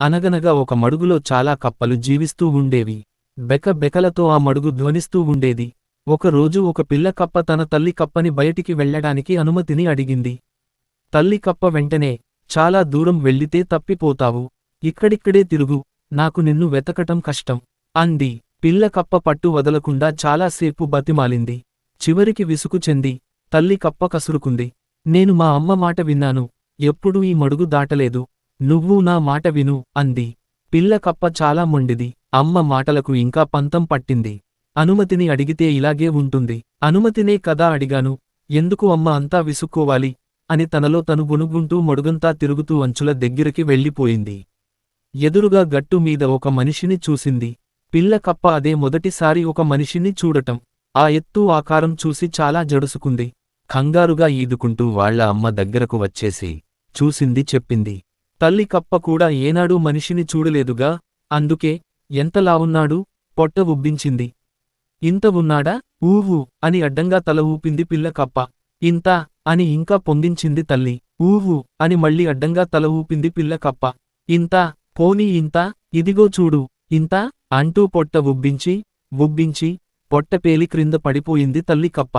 అనగనగా ఒక మడుగులో చాలా కప్పలు జీవిస్తూ ఉండేవి. బెక బెకలతో ఆ మడుగు ధ్వనిస్తూ ఉండేది. ఒకరోజు ఒక పిల్ల కప్ప తన తల్లి కప్పని బయటికి వెళ్ళడానికి అనుమతిని అడిగింది. తల్లి కప్ప వెంటనే చాలా దూరం వెళ్ళితే తప్పిపోతావు. ఇక్కడిక్కడే తిరుగు. నాకు నిన్ను వెతకటం కష్టం. అంది. పిల్ల కప్ప పట్టు వదలకుండా చాలాసేపు బతిమాలింది. చివరికి విసుగు చెంది తల్లి కప్ప కసురుకుంది. నేను మా అమ్మ మాట విన్నాను. ఎప్పుడూ ఈ మడుగు దాటలేదు. నువ్వు నా మాట విను అంది. పిల్ల కప్ప చాలా మొండిది. అమ్మ మాటలకు ఇంకా పంతం పట్టింది. అనుమతిని అడిగితే ఇలాగే ఉంటుంది. అనుమతినే కదా అడిగాను. ఎందుకు అమ్మ అంతా విసుక్కోవాలి? అని తనలో తను గునుగుంటూ మొడుగంతా తిరుగుతూ అంచుల దగ్గరికి వెళ్ళిపోయింది. ఎదురుగా గట్టు మీద ఒక మనిషిని చూసింది. పిల్ల కప్ప అదే మొదటిసారి ఒక మనిషిని చూడటం. ఆ ఎత్తు ఆకారం చూసి చాలా జడుసుకుంది. కంగారుగా ఈదుకుంటూ వాళ్ళ అమ్మ దగ్గరకు వచ్చేసి చూసింది చెప్పింది. తల్లి కప్ప కూడా ఏనాడూ మనిషిని చూడలేదుగా అందుకే ఎంతలావున్నాడు? పొట్ట ఉబ్బించింది. ఇంత ఉన్నాడా? ఊహు! అని అడ్డంగా తల ఊపింది పిల్ల కప్ప. ఇంత! అని ఇంకా పొంగించింది తల్లి. ఊహు! అని మళ్ళీ అడ్డంగా తల ఊపింది పిల్ల కప్ప. ఇంత! పోనీ ఇంత! ఇదిగో చూడు. ఇంత! అంటూ పొట్ట ఉబ్బించి ఉబ్బించి పొట్ట పేలి క్రింద పడిపోయింది తల్లి కప్ప.